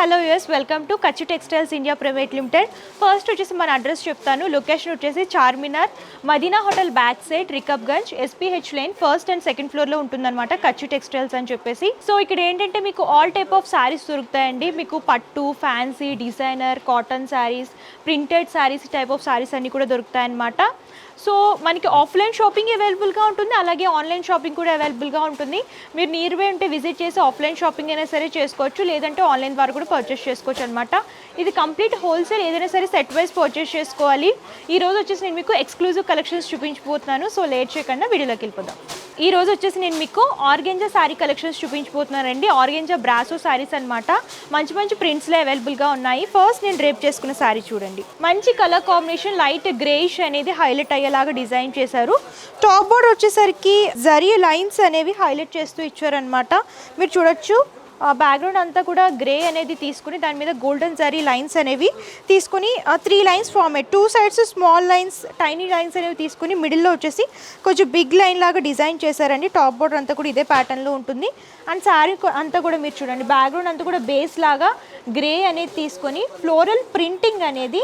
Hello us welcome to Kachu textiles India private limited. First వచ్చేసి మన address చెప్తాను. Location వచ్చేసి Charminar Madina hotel back side Rikabganj SPH line first and second ఫ్లోర్లో ఉంటుందన్నమాట కచ్చు textiles అని చెప్పేసి. సో ఇక్కడ ఏంటంటే మీకు ఆల్ టైప్ ఆఫ్ శారీస్ దొరుకుతాయండి. మీకు పట్టు fancy designer cotton sarees printed sarees type of sarees అన్ని కూడా దొరుకుతాయన్నమాట. సో మనకి ఆఫ్లైన్ షాపింగ్ అవైలబుల్గా ఉంటుంది. అలాగే ఆన్లైన్ షాపింగ్ కూడా అవైలబుల్గా ఉంటుంది. మీరు నియర్ బై ఉంటే విజిట్ చేసి ఆఫ్లైన్ షాపింగ్ అయినా సరే చేసుకోవచ్చు. లేదంటే ఆన్లైన్ ద్వారా కూడా పర్చేస్ చేసుకోవచ్చు అనమాట ఇది కంప్లీట్ హోల్సేల్ ఏదైనా సరే సెట్ వైజ్ పర్చేస్ చేసుకోవాలి. ఈరోజు వచ్చేసి నేను మీకు ఎక్స్క్లూజివ్ కలెక్షన్స్ చూపించబోతున్నాను. సో లేట్ చేయకుండా వీడియోలోకి వెళ్ళిపోదాం. ఈ రోజు వచ్చేసి నేను మీకు ఆర్గెంజా శారీ కలెక్షన్స్ చూపించబోతున్నానండి. ఆర్గెంజా బ్రాసో శారీస్ అన్నమాట. మంచి మంచి ప్రింట్స్లో అవైలబుల్గా ఉన్నాయి. ఫస్ట్ నేను రేప్ చేసుకున్న శారీ చూడండి. మంచి కలర్ కాంబినేషన్ లైట్ గ్రేష్ అనేది హైలైట్ అయ్యేలాగా డిజైన్ చేశారు. టాప్ బోర్డ్ వచ్చేసరికి జరీ లైన్స్ అనేవి హైలైట్ చేస్తూ ఇచ్చారనమాట మీరు చూడొచ్చు. బ్యాక్గ్రౌండ్ అంతా కూడా గ్రే అనేది తీసుకుని దాని మీద గోల్డెన్ జరీ లైన్స్ అనేవి తీసుకుని three lines format two sides small lines tiny lines అనేవి తీసుకుని మిడిల్లో వచ్చేసి కొంచెం బిగ్ లైన్ లాగా డిజైన్ చేశారండి. టాప్ బోర్డర్ అంతా కూడా ఇదే ప్యాటర్న్లో ఉంటుంది. అండ్ శారీ అంతా కూడా మీరు చూడండి బ్యాక్గ్రౌండ్ అంతా కూడా బేస్ లాగా గ్రే అనేది తీసుకొని ఫ్లోరల్ ప్రింటింగ్ అనేది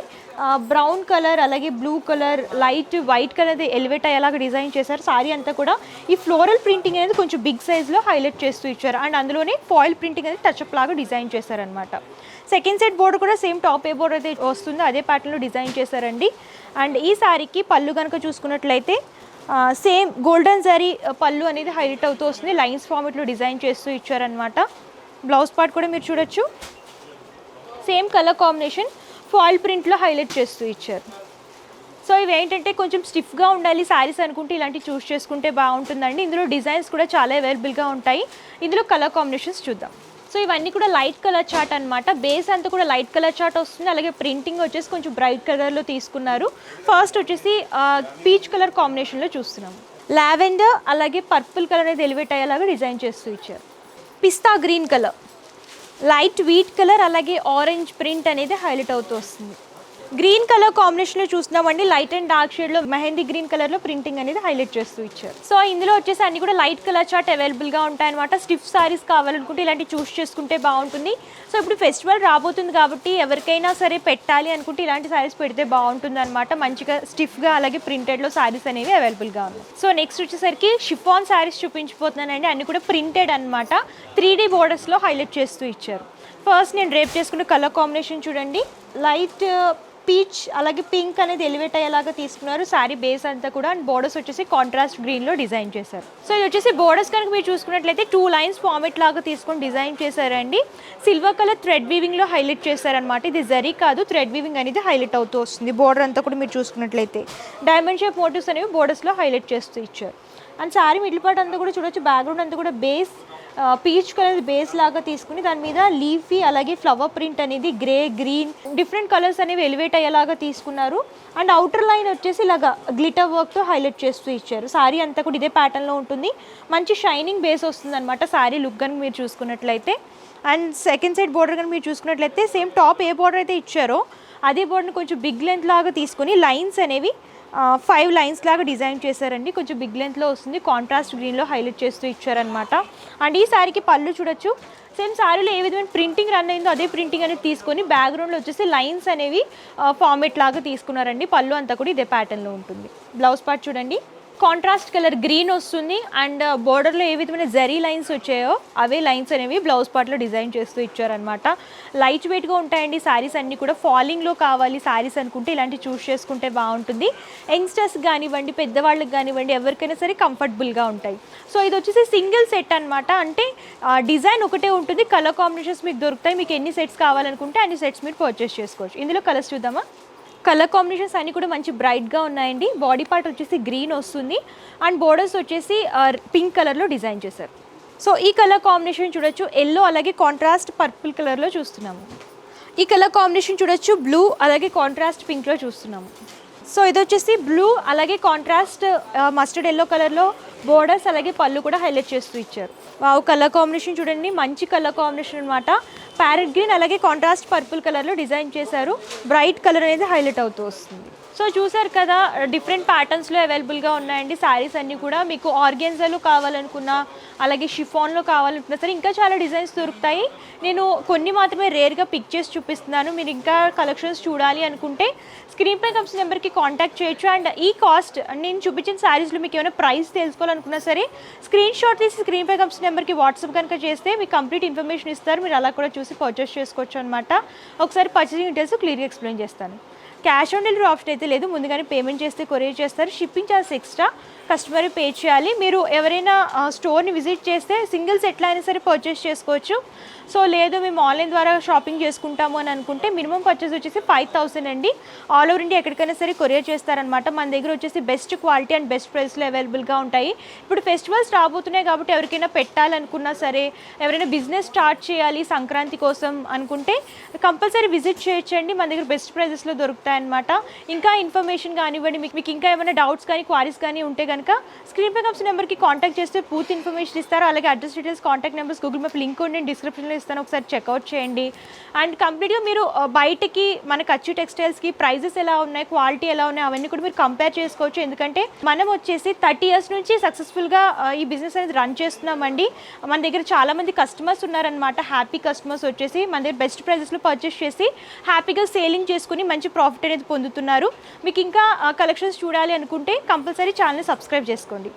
బ్రౌన్ కలర్ అలాగే blue colour light white colour elevate అయ్యేలాగా డిజైన్ చేశారు. సారీ అంతా కూడా ఈ ఫ్లోరల్ ప్రింటింగ్ అనేది కొంచెం బిగ్ సైజ్లో హైలైట్ చేస్తూ ఇచ్చారు. అండ్ అందులోనే ఫాయిల్ ప్రింటింగ్ అనేది టచ్అప్ లాగా డిజైన్ చేశారనమాట సెకండ్ సెట్ బోర్డు కూడా సేమ్ టాప్ ఏ బోర్డు అయితే వస్తుందో అదే ప్యాటర్న్లో డిజైన్ చేశారండి. అండ్ ఈ శారీకి పళ్ళు కనుక చూసుకున్నట్లయితే సేమ్ గోల్డెన్ జరీ పళ్ళు అనేది హైలైట్ అవుతూ వస్తుంది. లైన్స్ ఫార్మేట్లో డిజైన్ చేస్తూ ఇచ్చారనమాట బ్లౌజ్ పార్ట్ కూడా మీరు చూడొచ్చు. సేమ్ కలర్ కాంబినేషన్ ఫాయిల్ ప్రింట్లో హైలైట్ చేస్తూ ఇచ్చారు. సో ఇవి ఏంటంటే కొంచెం స్టిఫ్గా ఉండాలి శారీస్ అనుకుంటే ఇలాంటివి చూస్ చేసుకుంటే బాగుంటుందండి. ఇందులో డిజైన్స్ కూడా చాలా అవైలబుల్గా ఉంటాయి. ఇందులో కలర్ కాంబినేషన్స్ చూద్దాం. సో ఇవన్నీ కూడా లైట్ కలర్ చార్ట్ అనమాట బేస్ అంతా కూడా లైట్ కలర్ చార్ట్ వస్తుంది. అలాగే ప్రింటింగ్ వచ్చేసి కొంచెం బ్రైట్ కలర్లో తీసుకున్నారు. ఫస్ట్ వచ్చేసి పీచ్ కలర్ కాంబినేషన్లో చూస్తున్నాము లావెండర్ అలాగే పర్పుల్ కలర్ అనేది ఎలివేట్ అయ్యేలాగా డిజైన్ చేస్తూ ఇచ్చారు. Pista green colour light wheat colour అలాగే ఆరెంజ్ ప్రింట్ అనేది హైలైట్ అవుతూ వస్తుంది. గ్రీన్ కలర్ కాంబినేషన్లో చూస్తున్నామండి. లైట్ అండ్ డార్క్ షేడ్లో మెహందీ గ్రీన్ కలర్లో ప్రింటింగ్ అనేది హైలైట్ చేస్తూ ఇచ్చారు. సో ఇందులో వచ్చేసి అన్ని కూడా లైట్ కలర్ చార్ట్ అవైలబుల్గా ఉంటాయన్నమాట. స్టిఫ్ సారీస్ కావాలనుకుంటే ఇలాంటి చూస్ చేసుకుంటే బాగుంటుంది. సో ఇప్పుడు ఫెస్టివల్ రాబోతుంది కాబట్టి ఎవరికైనా సరే పెట్టాలి అనుకుంటే ఇలాంటి సారీస్ పెడితే బాగుంటుంది అనమాట మంచిగా స్టిఫ్గా అలాగే ప్రింటెడ్లో సారీస్ అనేవి అవైలబుల్గా ఉన్నాయి. సో నెక్స్ట్ వచ్చేసరికి షిఫాన్ సారీస్ చూపించిపోతున్నానండి అన్ని కూడా ప్రింటెడ్ అనమాట త్రీ డీ బోర్డర్స్లో హైలైట్ చేస్తూ ఇచ్చారు. ఫస్ట్ నేను రేప్ చేసుకున్న కలర్ కాంబినేషన్ చూడండి. లైట్ పీచ్ అలాగే పింక్ అనేది ఎలివేట్ అయ్యేలాగా తీసుకున్నారు. శారీ బేస్ అంతా కూడా అండ్ బోర్డర్స్ వచ్చేసి కాంట్రాస్ట్ గ్రీన్లో డిజైన్ చేశారు. సో ఇది వచ్చేసి బోర్డర్స్ కనుక మీరు చూసుకున్నట్లయితే టూ లైన్స్ ఫార్మెట్ లాగా తీసుకొని డిజైన్ చేశారండి. సిల్వర్ కలర్ థ్రెడ్ వీవింగ్లో హైలైట్ చేశారనమాట ఇది జరీ కాదు థ్రెడ్ వీవింగ్ అనేది హైలైట్ అవుతూ వస్తుంది. బోర్డర్ అంతా కూడా మీరు చూసుకున్నట్లయితే. డైమండ్ షేప్ మోటివ్స్ అనేవి బోర్డర్స్లో హైలైట్ చేస్తూ ఇచ్చారు. అండ్ శారీ మిడిల్ పార్ట్ అంతా కూడా చూడొచ్చు. బ్యాక్గ్రౌండ్ అంతా కూడా బేస్ పీచ్ కలర్ బేస్ లాగా తీసుకుని దాని మీద లీఫీ అలాగే ఫ్లవర్ ప్రింట్ అనేది గ్రే గ్రీన్ డిఫరెంట్ కలర్స్ అనేవి ఎలివేట్ అయ్యేలాగా తీసుకున్నారు. అండ్ అవుటర్ లైన్ వచ్చేసి ఇలాగా గ్లిటర్ వర్క్తో హైలైట్ చేస్తూ ఇచ్చారు. సారీ అంతా కూడా ఇదే ప్యాటర్న్లో ఉంటుంది. మంచి షైనింగ్ బేస్ వస్తుంది అనమాట సారీ లుక్ కనుక మీరు చూసుకున్నట్లయితే. అండ్ సెకండ్ సైడ్ బోర్డర్ కనుక మీరు చూసుకున్నట్లయితే సేమ్ టాప్ ఏ బోర్డర్ అయితే ఇచ్చారో అదే బోర్డర్ని కొంచెం బిగ్ లెంత్ లాగా తీసుకొని లైన్స్ అనేవి ఫైవ్ లైన్స్ లాగా డిజైన్ చేశారండి. కొంచెం బిగ్ లెంత్లో వస్తుంది. కాంట్రాస్ట్ గ్రీన్లో హైలైట్ చేస్తూ ఇచ్చారనమాట అండ్ ఈ శారీకి పళ్ళు చూడొచ్చు. సేమ్ శారీలో ఏ విధమైన ప్రింటింగ్ రన్ అయిందో అదే ప్రింటింగ్ అనేది తీసుకొని బ్యాక్గ్రౌండ్లో వచ్చేసి లైన్స్ అనేవి ఫార్మేట్ లాగా తీసుకున్నారండి. పళ్ళు అంతా కూడా ఇదే ప్యాటర్న్లో ఉంటుంది. బ్లౌజ్ పార్ట్ చూడండి. కాంట్రాస్ట్ కలర్ గ్రీన్ వస్తుంది. అండ్ బోర్డర్లో uh, ఏ విధమైన జరీ లైన్స్ వచ్చాయో అవే లైన్స్ అనేవి బ్లౌజ్ పార్ట్లో డిజైన్ చేస్తూ ఇచ్చారనమాట లైట్ వెయిట్గా ఉంటాయండి శారీస్ అన్నీ కూడా. ఫాలింగ్లో కావాలి శారీస్ అనుకుంటే ఇలాంటి చూస్ చేసుకుంటే బాగుంటుంది. యంగ్స్టర్స్ కానివ్వండి పెద్దవాళ్ళకి కానివ్వండి ఎవరికైనా సరే కంఫర్టబుల్గా ఉంటాయి. సో ఇది వచ్చేసి సింగిల్ సెట్ అనమాట అంటే డిజైన్ ఒకటే ఉంటుంది. కలర్ కాంబినేషన్స్ మీకు దొరుకుతాయి. మీకు ఎన్ని సెట్స్ కావాలనుకుంటే అన్ని సెట్స్ మీరు పర్చేస్ చేసుకోవచ్చు. ఇందులో కలర్స్ చూద్దామా? కలర్ కాంబినేషన్స్ అన్నీ కూడా మంచి బ్రైట్గా ఉన్నాయండి. బాడీ పార్ట్ వచ్చేసి గ్రీన్ వస్తుంది. అండ్ బోర్డర్స్ వచ్చేసి పింక్ కలర్లో డిజైన్ చేశారు. సో ఈ కలర్ కాంబినేషన్ చూడొచ్చు. ఎల్లో అలాగే కాంట్రాస్ట్ పర్పుల్ కలర్లో చూస్తున్నాము. ఈ కలర్ కాంబినేషన్ చూడొచ్చు. బ్లూ అలాగే కాంట్రాస్ట్ పింక్లో చూస్తున్నాము. సో ఇది వచ్చేసి బ్లూ అలాగే కాంట్రాస్ట్ మస్టర్డ్ ఎల్లో కలర్లో బోర్డర్స్ అలాగే పళ్ళు కూడా హైలైట్ చేస్తూ ఇచ్చారు. వావ్ కలర్ కాంబినేషన్ చూడండి మంచి కలర్ కాంబినేషన్ అనమాట ప్యారెట్ గ్రీన్ అలాగే కాంట్రాస్ట్ పర్పుల్ కలర్లో డిజైన్ చేశారు. బ్రైట్ కలర్ అనేది హైలైట్ అవుతూ వస్తుంది. సో చూసారు కదా డిఫరెంట్ ప్యాటర్న్స్లో అవైలబుల్గా ఉన్నాయండి. శారీస్ అన్నీ కూడా మీకు ఆర్గెన్జాలో కావాలనుకున్నా అలాగే షిఫాన్లో కావాలనుకున్నా సరే ఇంకా చాలా డిజైన్స్ దొరుకుతాయి. నేను కొన్ని మాత్రమే రేర్గా పిక్ చేసి చూపిస్తున్నాను. మీరు ఇంకా కలెక్షన్స్ చూడాలి అనుకుంటే స్క్రీన్ పై కంప్స్ నెంబర్కి కాంటాక్ట్ చేయొచ్చు. అండ్ ఈ కాస్ట్ నేను చూపించిన శారీస్లో మీకు ఏమైనా ప్రైస్ తెలుసుకోవాలనుకున్నా సరే స్క్రీన్ షాట్ తీసి స్క్రీన్ పై కంప్స్ నెంబర్కి వాట్సాప్ కనుక చేస్తే మీకు కంప్లీట్ ఇన్ఫర్మేషన్ ఇస్తారు. మీరు అలా కూడా చూసి పర్చేస్ చేసుకోవచ్చు అనమాట ఒకసారి పర్చేసింగ్ డీటెయిల్స్ క్లియర్గా ఎక్స్ప్లెయిన్ చేస్తాను. క్యాష్ ఆన్ డెలివరీ ఆప్షన్ అయితే లేదు. ముందుగానే పేమెంట్ చేస్తే కొరియర్ చేస్తారు. Shipping charge extra customer pay చేయాలి. మీరు ఎవరైనా స్టోర్ని విజిట్ చేస్తే సింగిల్స్ ఎట్లా అయినా సరే పర్చేస్ చేసుకోవచ్చు. సో లేదు మేము ఆన్లైన్ ద్వారా షాపింగ్ చేసుకుంటాము అని అనుకుంటే మినిమం పర్చేస్ వచ్చేసి ఫైవ్ థౌసండ్ అండి. ఆల్ ఓవర్ ఇండియా ఎక్కడికైనా సరే కొరియర్ చేస్తారనమాట మన దగ్గర వచ్చేసి బెస్ట్ క్వాలిటీ అండ్ బెస్ట్ ప్రైస్లో అవైలబుల్గా ఉంటాయి. ఇప్పుడు ఫెస్టివల్స్ రాబోతున్నాయి కాబట్టి ఎవరికైనా పెట్టాలనుకున్నా సరే ఎవరైనా బిజినెస్ స్టార్ట్ చేయాలి సంక్రాంతి కోసం అనుకుంటే కంపల్సరీ విజిట్ చేయొచ్చండి. మన దగ్గర బెస్ట్ ప్రైజెస్లో దొరుకుతాయి. అనమాట ఇంకా ఇన్ఫర్మేషన్ కానివ్వండి మీకు మీకు ఇంకా ఏమైనా డౌట్స్ కానీ క్వారీస్ కానీ ఉంటే కనుక స్క్రీన్ పై నెంబర్కి కాంటాక్ట్ చేస్తే పూర్తి ఇన్ఫర్మేషన్ ఇస్తారు. అలాగే address details contact numbers Google map link కూడా నేను డిస్క్రిప్షన్లో ఇస్తాను. ఒకసారి చెక్అవుట్ చేయండి. అండ్ కంప్లీట్గా మీరు uh, బయటకి మన కచ్చు టెక్స్టైల్స్కి ప్రైజెస్ ఎలా ఉన్నాయి క్వాలిటీ ఎలా ఉన్నాయి అవన్నీ కూడా మీరు కంపేర్ చేసుకోవచ్చు. ఎందుకంటే మనం వచ్చేసి థర్టీ ఇయర్స్ నుంచి సక్సెస్ఫుల్గా uh, ఈ బిజినెస్ అనేది రన్ చేస్తున్నామండి. మన దగ్గర చాలా మంది కస్టమర్స్ ఉన్నారనమాట హ్యాపీ కస్టమర్స్ వచ్చేసి మన దగ్గర బెస్ట్ ప్రైజెస్లో పర్చేస్ చేసి హ్యాపీగా సేలింగ్ చేసుకుని మంచి ప్రాఫిట్ అనేది పొందుతున్నారు. మీకు ఇంకా కలెక్షన్స్ చూడాలి అనుకుంటే కంపల్సరీ ఛానల్ సబ్స్క్రైబ్ చేసుకోండి.